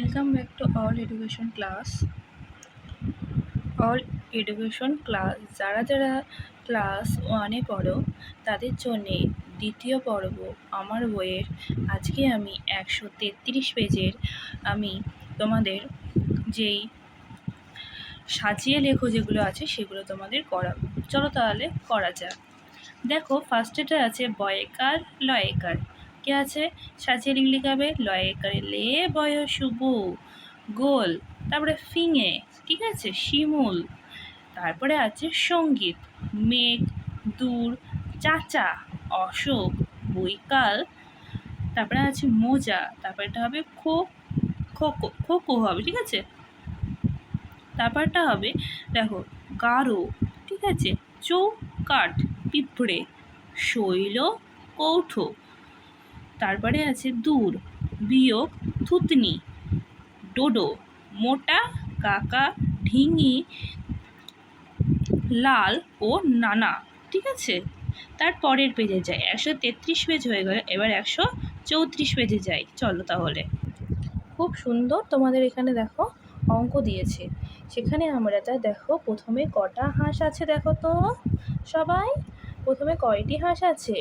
Welcome back to All Education Class All Education Class যারা যারা class ওয়ানে পড়ো, তাদের জন্যে দ্বিতীয় পর্ব আমার বইয়ের। আজকে আমি একশো তেত্রিশ পেজের আমি তোমাদের যেই সাজিয়ে লেখো যেগুলো আছে, সেগুলো তোমাদের করাবো চলো তাহলে করা যাক। দেখো ফার্স্টেটা আছে বয়কার, লয়কার। কে আছে? সাজিয়ে লিখলে হবে লয়কারে লে বয় শুভ গোল। তারপরে ফিঙে, ঠিক আছে? শিমুল। তারপরে আছে সংগীত। মেঘ, দূর, চাচা, অশোক, বৈকাল। তারপরে আছে মোজা। তারপরেটা হবে খো খোকো খোকো হবে, ঠিক আছে? তারপরটা হবে, দেখো গাঢ় ঠিক আছে? চৌকাঠ, পিঁপড়ে, শৈল কৌঠো তারপরে আছে দূর, বিয়োগ, থুতনি, ডোডো, মোটা, কাকা, ঢিঙি, লাল ও নানা, ঠিক আছে? তার পরের পেজে যায় একশো তেত্রিশ পেজ হয়ে গেলে, এবার একশো চৌত্রিশ পেজে যাই, চলো তাহলে। খুব সুন্দর তোমাদের এখানে দেখো, অঙ্ক দিয়েছে। সেখানে আমরা তা দেখো, প্রথমে কটা হাঁস আছে দেখো তো? সবাই? প্রথমে কয়টি হাঁস আছে?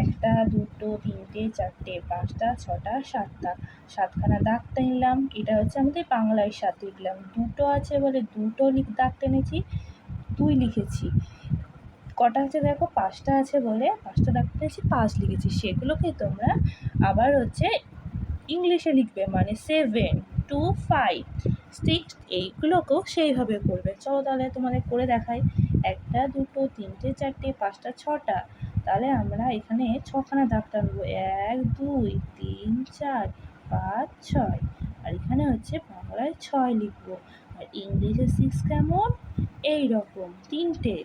একটা, দুটো, তিনটে, চারটে, পাঁচটা, ছটা, সাতটা। সাতখানা দাগ টেনলাম, এটা হচ্ছে আমাদের বাংলায় সাত লিখলাম দুটো আছে বলে দুটো লিখ দাগ টেনেছি, দুই লিখেছি। কটা আছে দেখো? পাঁচটা আছে বলে পাঁচটা দাগ টেনেছি, পাঁচ লিখেছি। সেগুলোকে তোমরা আবার হচ্ছে ইংলিশে লিখবে মানে সেভেন টু ফাইভ সিক্স এইগুলোকেও সেইভাবে করবে। চলো তাহলে তোমাদের করে দেখাই। একটা, দুটো, তিনটে, চারটে, পাঁচটা, ছটা। তাহলে আমরা এখানে ছখানা দাগ টানবো এক, দুই, তিন, চার, পাঁচ, ছয়। আর এখানে হচ্ছে বাংলায় ছয় লিখব। আর ইংলিশে সিক্স কেমন? এই রকম তিনটে।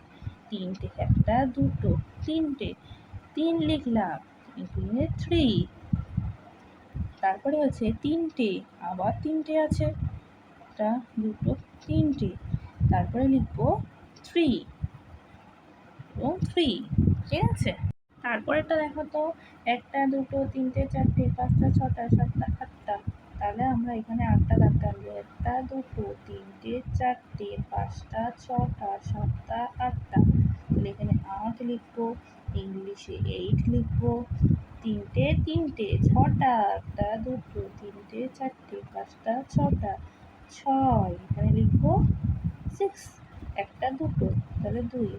তিনটে একটা, দুটো। তিনটে। তিন লিখলাম। এখানে থ্রি তারপরে হচ্ছে তিনটে। আবার তিনটে আছে। একটা, দুটো, তিনটে। তারপরে লিখব থ্রি এবং থ্রি ঠিক আছে? তারপরেরটা দেখো তো, একটা, দুটো, তিনটে, চারটে, পাঁচটা, ছটা, সাতটা, আটটা। তাহলে আমরা এখানে আটটা দাগ টানবো একটা, দুটো, তিনটে, চারটে, পাঁচটা, ছটা, সাতটা, আটটা। তাহলে এখানে আট লিখব, ইংলিশে এইট লিখব, তিনটে তিনটে, ছটা একটা দুটো, তিনটে, চারটে, পাঁচটা, ছটা, ছয়। এখানে লিখব সিক্স একটা, দুটো, তাহলে দুই।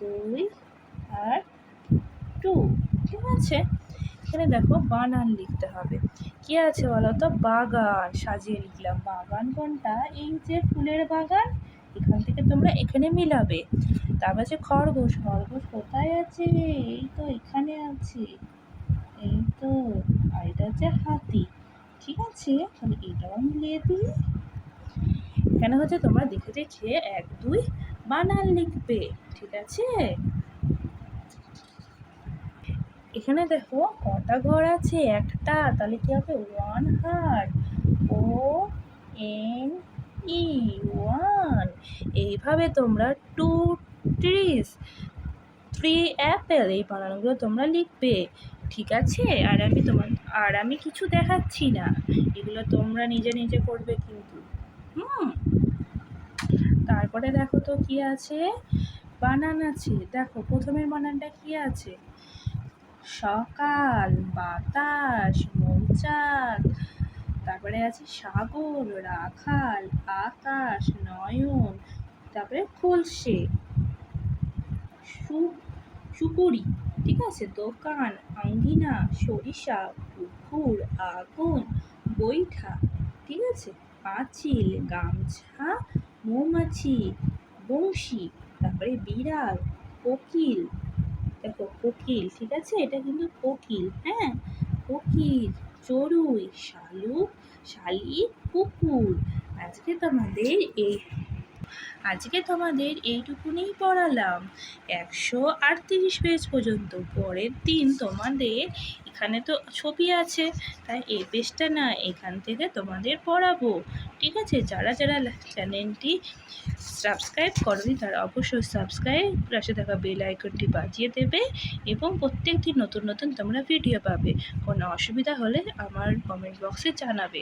দুই আর টু ঠিক আছে? এখানে দেখো বানান লিখতে হবে। কি আছে বলো তো বাগান সাজিয়ে লিখলাম। বাগান কোনটা? এই যে ফুলের বাগান, এখান থেকে তোমরা এখানে মিলাবে। তারপর আছে খরগোশ। খরগোশ কোথায় আছে? এই তো এখানে আছে। এই তো, আর এটা হচ্ছে হাতি। ঠিক আছে? তাহলে এটাও মিলিয়ে দিই। এখানে হচ্ছে তোমরা দেখে দেখে এক, দুই বানান লিখবে, ঠিক আছে? এখানে দেখো কটা ঘর আছে? একটা, তাহলে কি হবে? One heart O N E one এইভাবে তোমরা টু ট্রিস থ্রি অ্যাপেল এই বানানগুলো তোমরা লিখবে, ঠিক আছে? আর আমি তোমার, আর আমি কিছু দেখাচ্ছি না। এগুলো তোমরা নিজে নিজে করবে কিন্তু। হুম? তারপরে দেখো তো কি আছে? বানান আছে। দেখো, প্রথমের বানানটা কি আছে? সকাল, বাতাস, মৌচাক, তারপরে আছে সাগর, রাখাল, আকাশ, নয়ন, তারপরে খোলসে, সু, সুপুরি, ঠিক আছে? দোকান, আঙ্গিনা, সরিষা, পুকুর, আগুন, বৈঠা, ঠিক আছে? পাঁচিল, গামছা মৌমাছি, বংশী, তারপরে বিড়াল, কোকিল। দেখো, কোকিল, ঠিক আছে? এটা কিন্তু কোকিল হ্যাঁ? কোকিল, চড়ুই, শালুক, শালিক, কুকুর। আজকে তোমাদের এই আজকে তোমাদের এইটুকুনি পড়ালাম। একশো আটত্রিশ পেজ পর্যন্ত, পরের দিন তোমাদের এখানে তো ছবি আছে, তাই এই পেজটা না এখান থেকে তোমাদের পড়াবো। ঠিক আছে, যারা যারা চ্যানেলটি সাবস্ক্রাইব করবে তারা অবশ্যই সাবস্ক্রাইব, পাশে থাকা বেল আইকনটি বাজিয়ে দেবে এবং প্রত্যেক দিন নতুন নতুন তোমরা ভিডিও পাবে। কোনো অসুবিধা হলে আমার কমেন্ট বক্সে জানাবে।